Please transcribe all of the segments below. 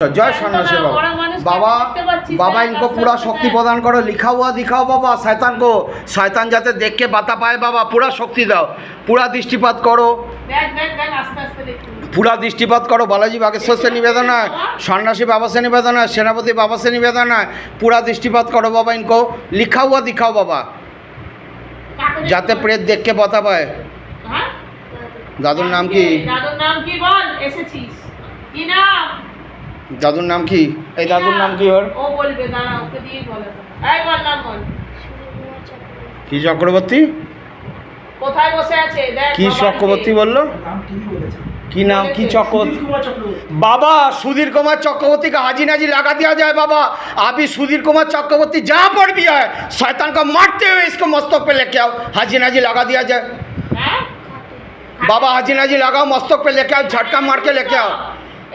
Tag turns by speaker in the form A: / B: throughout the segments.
A: জয় সন্ন্যাসী বাবা বাবা বাবা
B: ইনকো
A: পুরা
B: শক্তি
A: প্রদান করো লিখা হুয়া দিখাও বাবা শয়তান কো শয়তান যাতে দেখকে বাতা
B: পায় বাবা পুরা শক্তি দাও পুরা
A: দৃষ্টিপাত করো। পুরা দৃষ্টিপাত করো বালাজি বাগেশ্বর সে নিবেদন হয় সন্ন্যাসী বাবা সে নিবেদন হয় সেনাপতি বাবা সে নিবেদন হয় পুরা দৃষ্টিপাত করো বাবা ইনকো লিখা হুয়া
B: দিখাও বাবা।
A: যাতে প্রেত দেখকে বাতা
B: পায়।
A: দাদুর নাম কি?
B: দাদুর নাম কি বল? এসেছিস। ইনা
A: দাদুর নাম কি এই দাদুর নাম কি ওর
B: ও বলবে দাঁড়া ওকে দিয়েই বলে তো। এই বল নাম বল
A: কি চক্রবর্তী
B: কোথায় বসে আছে দেখ
A: কি
B: বাবাকে।
A: চক্রবর্তী বললো
C: নাম ঠিকই বলেছে
A: কি নাম কি চক্রবর্তী
C: সুধীর কুমার চক্রবর্তী
A: बाबा सुधीर कुमार चक्रवर्ती का हाजी नाजी लगा दिया जाए बाबा अभी सुधीर कुमार चक्रवर्ती जहाँ पर भी है शैतान को मारते हुए इसको मस्तक पे लेके आओ हाजी नाजी लगा दिया जाए
B: হ্যাঁ
A: बाबा हाजी नाजी लगाओ मस्तक पे लेके आओ झटका मार के लेके आओ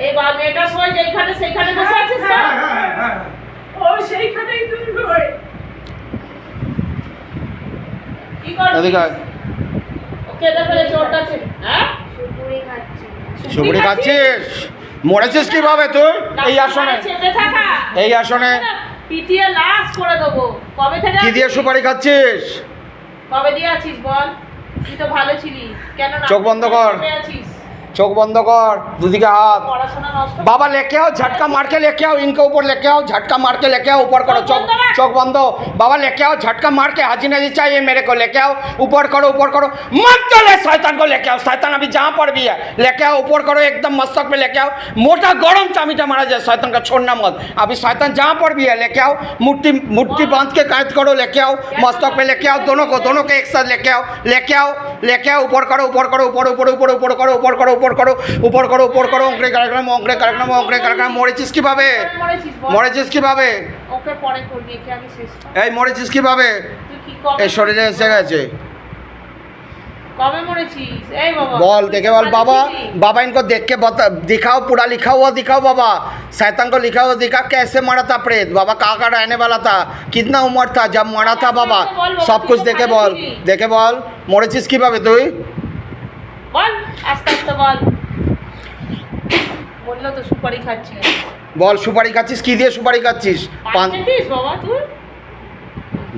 B: এই বা মেয়েটার সময় যেখানে সেখানে বসে আছিস তো?
C: হ্যাঁ হ্যাঁ হ্যাঁ
B: ও সেইখানেই রয়ে কি করছিস? ওকে দেখে ফেলেছে ওর হ্যাঁ?
D: সুপুরি খাচ্ছি।
A: সুপুরি খাচ্ছিস? মরেছিস কীভাবে তুই? এই আসনে। এই আসনে।
B: পিটিয়ে লাশ করে দেবো। কবে থেকে
A: কি দিয়ে সুপারি খাচ্ছিস?
B: কবে দিয়ে আছিস বল? তুই তো ভালো ছিলি কেন
A: চোখ বন্ধ কর।
B: আছিস।
A: चौक बंद कर दूधी का हाथ
B: পড়াশোনা নষ্ট
A: बाबा लेके आओ झटका मार के लेके आओ इनके ऊपर लेके आओ झटका मार के लेके आओ ऊपर करो
B: चौक
A: चौक
B: बंद रख।
A: चौक बंद हो बाबा लेके आओ झटका मार के हाजी नहीं चाहिए मेरे को लेके आओ ऊपर करो ऊपर करो मत चले शैतान को लेके आओ शैतान अभी जहाँ पर भी है लेके आओ ऊपर करो एकदम मस्तक पे लेके आओ मोटा गरम चामीटा मारा जाए शैतान का छोड़ना मत अभी शैतान जहाँ पर भी है लेके आओ मुट्ठी मुट्ठी बांध के कैद करो लेके आओ मस्तक पे लेके आओ दोनों को दोनों को एक साथ लेके आओ लेके आओ लेके आओ ऊपर करो ऊपर करो ऊपर ऊपर ऊपर ऊपर करो ऊपर करो ऊपर करो ऊपर করো উপর করো অঙ্কে কার্যক্রম অঙ্কে কার্যক্রম অঙ্কে কার্যক্রম মরেছিস কিভাবে
B: মরেছিস বল
A: মরেছিস কিভাবে
B: ওকে পরে করবি একে আগে শেষ কর
A: এই মরেছিস কিভাবে
B: তুই কি কবে
A: এই শরীরে এসে গেছে
B: কবে মরেছিস এই বাবা
A: বল দেখে বল
B: ভালো
A: बाबा
B: ছিলি?
A: बाबा इनको देख के बता दिखाओ पूरा लिखा हुआ दिखाओ बाबा शैतान को लिखा हुआ दिखा कैसे मरा था प्रेत बाबा कहाँ का रहने वाला था कितना उम्र था जब मरा था बाबा
B: बोल बाबा,
A: सब
B: তুই
A: कुछ
B: তো
A: দেখে
B: ভালো
A: বল
B: ছিলি।
A: দেখে বল মরেছিস কিভাবে তুই
B: বল আস্তে বল বলল তো সুপারি খাচ্ছি
A: বল সুপারি খাচ্ছিস? কি দিয়ে সুপারি খাচ্ছিস?
B: বাবা তুই?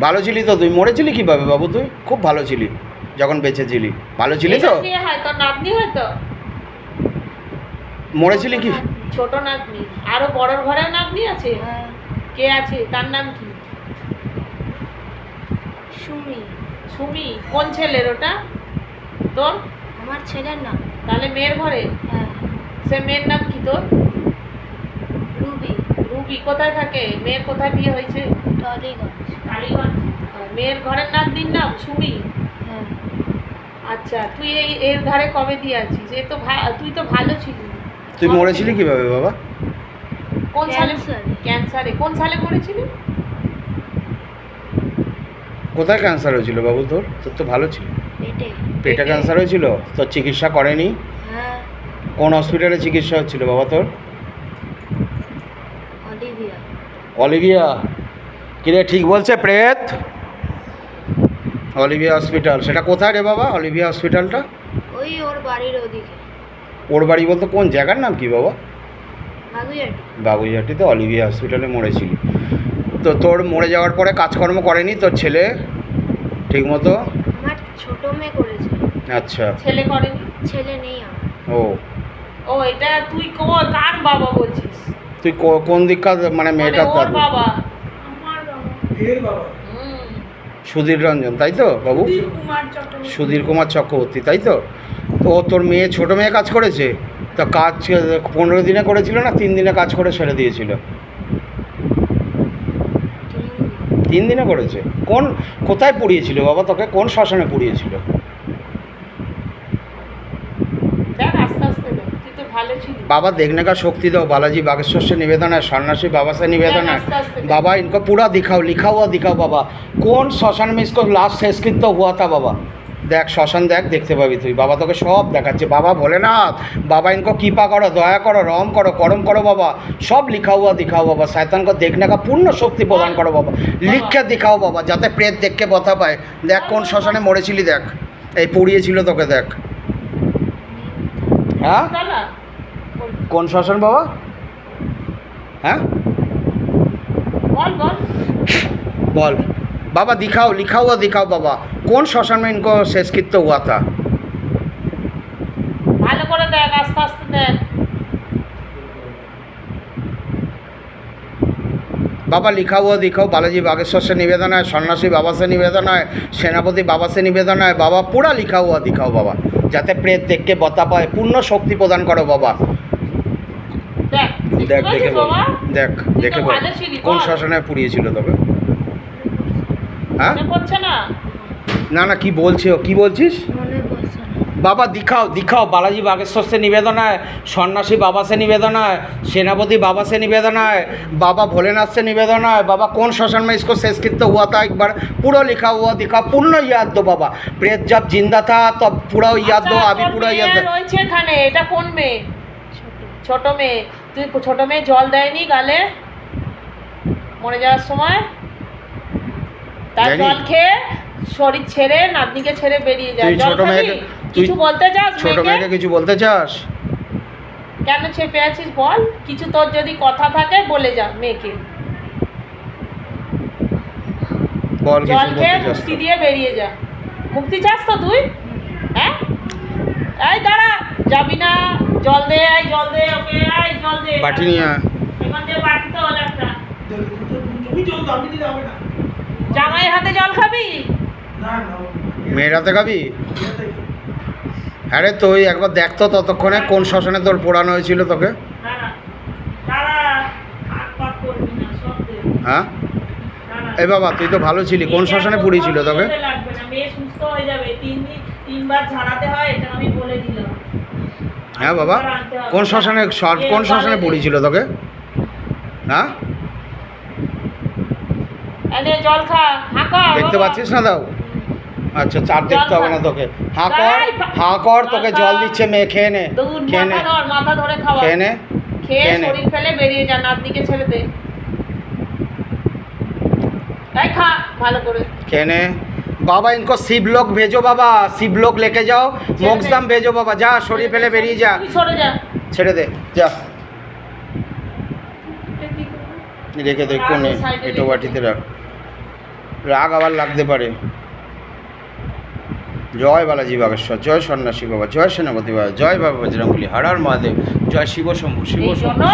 A: ভালো ছিলি তো তুই? মরেছিলি কীভাবে বাবু তুই? খুব ভালো ছিলি যখন বেঁচে ছিলি ভালো ছিলি তো? মরেছিলি কি?
B: ছোট নাতনি আরও বড়র ঘরেও নাতনি আছে?
D: হ্যাঁ।
B: কে আছে? তার নাম কি?
D: সুমি।
B: সুমি কোন ছেলের ওটা? তোর?
D: আমার ছেলের নাম।
B: তাহলে মেয়ের ঘরে?
D: হ্যাঁ।
B: সে মেয়ের নাম কি তোর?
D: রুবি।
B: রুবি কোথায় থাকে? মেয়ের কোথায় বিয়ে হয়েছে?
D: টলিগঞ্জ।
B: কালীগঞ্জ আর মেয়ের ঘরের নাতনির নাম সুমি?
D: হ্যাঁ।
B: আচ্ছা তুই এই এর ধারে কবে দিয়ে আছিস? এ তো ভা- তুই তো ভালো ছিলি।
A: তুই মরেছিলি কীভাবে বাবা?
B: কোন সালে?
D: ক্যান্সারে।
B: ক্যান্সারে। কোন সালে মরেছিলি?
A: কোথায় ক্যান্সার হয়েছিল বাবু তোর? তোর তো ভালো ছিল।
D: পেটে।
A: ক্যান্সার হয়েছিল? তোর চিকিৎসা করেনি?
D: হ্যাঁ।
A: কোন হসপিটালে চিকিৎসা হচ্ছিল বাবা তোর?
D: অলিভিয়া।
A: কিরে ঠিক বলছে প্রেত? অলিভিয়া হসপিটাল সেটা কোথায় রে বাবা? অলিভিয়া হসপিটালটা
D: ওই ওর বাড়ির ওদিকে।
A: ওর বাড়ি বলতে কোন জায়গার নাম কি বাবা?
D: বাগুইয়াটি
A: বাবুইহাটিতে অলিভিয়া হসপিটালে মরেছিলি। তো তোর মরে যাওয়ার পরে কাজকর্ম করেনি তোর ছেলে? ঠিকমতো
D: ছোট মেয়ে করেছে।
A: আচ্ছা।
B: ছেলে করেনি
D: ছেলে নেই আমার।
A: ও।
B: ও এটা তুই কো- কার বাবা বলছিস?
A: তুই কো- কোন দিককার মানে
B: মানে
A: মেয়েটা তার
B: বাবা।
C: আমার বাবা।
B: এর বাবা?
A: সুধীর রঞ্জন তাই তো বাবু? সুধীর কুমার চক্রবর্তী। তাই তো? তো ও তোর মেয়ে ছোট মেয়ে কাজ করেছে? তা কাজ পনেরো দিনে করেছিল না তিন দিনে কাজ করে ছেড়ে দিয়েছিল?
D: তিন
A: দিনে করেছে। কোন কোথায় পড়িয়েছিল বাবা? তোকে কোন শ্মশানে পড়িয়েছিল? বাবা দেখনে কা শক্তি দাও বালাজি বাগেশ্বর সে নিবেদনায়
B: সন্ন্যাসী বাবা সে
A: নিবেদনায় বাবা ইনকো পুরা দিখাও লিখাও দিখাও বাবা। কোন শ্মশান মিস কো লাস্ট শেষকৃত্য হুয়া তা বাবা। দেখ শ্মশান দেখ দেখতে পাবি তুই। বাবা তোকে সব দেখাচ্ছে। বাবা বলে না বাবা ইনকো কৃপা করো দয়া করো রম করো করম করো বাবা। সব লিখাও হুয়া দিখাও বাবা। শায়তানকে দেখনে কা পূর্ণ শক্তি প্রদান করো বাবা। লিখে দেখাও বাবা যাতে প্রেত দেখকে বথা পায়। দেখ কোন শ্মশানে মরেছিলি দেখ। এই পুড়িয়েছিল তোকে দেখ। হ্যাঁ? কোন শ্মশান বাবা? হ্যাঁ?
B: বল।
A: बाबा दिखाओ लिखा हुआ दिखाओ बाबा कौन श्मशान में इनको शेषकृत्य हुआ था
B: ভালো করে দেখ আস্তে আস্তে দেখ
A: बाबा लिखा हुआ दिखाओ बालाजी बागेश्वर से निवेदन है सन्यासी बाबा से निवेदन है सेनापति बाबा से निवेदन है बाबा पूरा लिखा हुआ दिखाओ बाबा যাতে প্রেত দেখকে বতা পায় পূর্ণ শক্তি প্রদান করো বাবা
B: দেখ
A: দেখ
B: দেখতে
A: দেখে
B: পাচ্ছিস
A: বল
B: বাবা
A: দেখ
B: তুই তো
A: দেখে বল
B: ভালো ছিলি,
A: কোন
B: বল।
A: শ্মশানে পুড়িয়েছিল তবে হ্যাঁ
B: মনে পড়ছে না
A: না না কি বলছে ও কি বলছিস
D: মনে পড়ছে না
A: बाबा दिखाओ दिखाओ बालाजी बागेश्वर से निवेदन है सन्यासी बाबा से निवेदन है सेनापति बाबा से निवेदन है बाबा भोलेनाथ से निवेदन है बाबा कौन शासन में इसको शेषकृत्य हुआ था एक बार पूरा लिखा हुआ दिखा पूर्ण याद दो बाबा प्रेत जब जिंदा था तब पूरा याद दो
B: আচ্ছা,
A: अभी
B: তোর
A: पूरा
B: মেয়ে
A: याद दो
B: রয়েছে এখানে এটা কোন মেয়ে
D: ছোট
B: ছোট মেয়ে তুই ছোট মেয়ে জল দেয়নি গালে মরে যাওয়ার সময় তার জল খেয়ে শরীর ছেড়ে নাতনিকে ছেড়ে বেরিয়ে যায়।
A: তুই ছোট মেয়েকে
B: কিছু বলতে চাস
A: ছোট মেয়েকে? কিছু বলতে চাস?
B: কেন চেপে আছিস বল? কিছু তোর যদি কথা থাকে বলে যা মেয়েকে।
A: বল কিছু
B: জল খেয়ে
A: বলতে চাস
B: মুক্তি দিয়ে বেরিয়ে যা। মুক্তি চাস তো তুই? হ্যাঁ? এই দাঁড়া যাবি না। জল দে আয় জল দে ওকে আয় জল দে।
A: বাটি নিয়ে।
B: এখান থেকে বাটি তো একটা।
C: তুমি জল দাও আমি দিলে হবে না।
B: জামাইয়ের হাতে জল খাবি?
C: না না
A: মেয়েরাতে খাবি? হ্যাঁ রে তুই একবার দেখতো ততক্ষণে কোন শ্মশানে তোর পোড়ানো হয়েছিল তোকে।
B: হাত
A: হ্যাঁ? এ বাবা তুই তো ভালো ছিলি কোন শ্মশানে
B: কোথাও
A: পুড়িয়েছিল তোকে?
B: হয়ে যাবে তিন দিন তিনবার ঝাড়াতে হয় এটা আমি বলে দিলাম।
A: হ্যাঁ বাবা কোন শ্মশানে কোন শ্মশানে পুড়িয়েছিল তোকে? হ্যাঁ?
B: এনে জল খা হাঁকা
A: দেখতে পাচ্ছিস না দাও? আচ্ছা চার দেখতে হবে না তোকে। হাঁ কর হাঁ কর তোকে জল দিচ্ছে মেয়ে খেয়ে নে খেয়ে নে।
B: মাথা ধরে খাওয়া।
A: খেয়ে নে
B: খেয়ে
A: খেয়ে।
B: শরীর ফেলে বেরিয়ে যা নাতনিকে ছেড়ে দে। এই খা ভালো করে।
A: खेने নে। বাবা ইনকো শিবলোক ভেজো বাবা শিবলোক লেকে যাও। মোক্ষধাম ভেজো বাবা যা শরীর ফেলে বেরিয়ে যা।
B: সরে যা।
A: ছেড়ে দে যা। রেখে দেখুন
B: রাখ, ওই
A: এটো বাটিতে রাখ। রাগ আবার লাগতে পারে। জয় বালাজি বাগেশ্বর জয় সন্ন্যাসী বাবা জয় সেনাপতি বাবা জয় বাবা বজরঙ্গলি হরার হর মহাদেব জয় শিব শম্ভু শিব শম্ভু